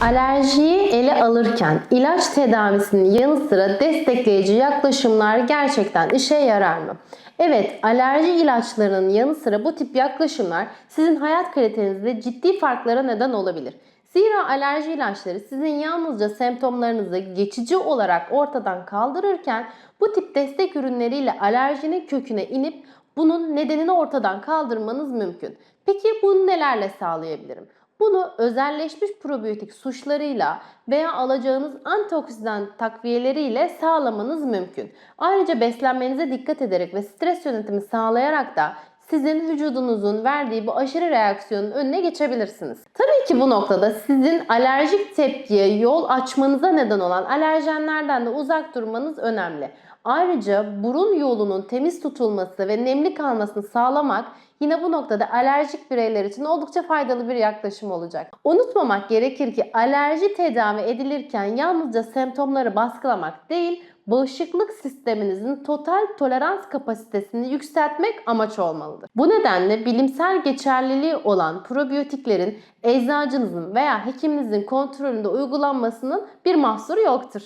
Alerjiyi ele alırken ilaç tedavisinin yanı sıra destekleyici yaklaşımlar gerçekten işe yarar mı? Evet, alerji ilaçlarının yanı sıra bu tip yaklaşımlar sizin hayat kalitenizde ciddi farklara neden olabilir. Zira alerji ilaçları sizin yalnızca semptomlarınızı geçici olarak ortadan kaldırırken bu tip destek ürünleriyle alerjinin köküne inip bunun nedenini ortadan kaldırmanız mümkün. Peki bunu nelerle sağlayabilirim? Bunu özelleşmiş probiyotik suçlarıyla veya alacağınız antioksidan takviyeleriyle sağlamanız mümkün. Ayrıca beslenmenize dikkat ederek ve stres yönetimi sağlayarak da sizin vücudunuzun verdiği bu aşırı reaksiyonun önüne geçebilirsiniz. Tabii ki bu noktada sizin alerjik tepkiye yol açmanıza neden olan alerjenlerden de uzak durmanız önemli. Ayrıca burun yolunun temiz tutulması ve nemli kalmasını sağlamak yine bu noktada alerjik bireyler için oldukça faydalı bir yaklaşım olacak. Unutmamak gerekir ki alerji tedavi edilirken yalnızca semptomları baskılamak değil, bağışıklık sisteminizin total tolerans kapasitesini yükseltmek amaç olmalıdır. Bu nedenle bilimsel geçerliliği olan probiyotiklerin eczacınızın veya hekiminizin kontrolünde uygulanmasının bir mahsuru yoktur.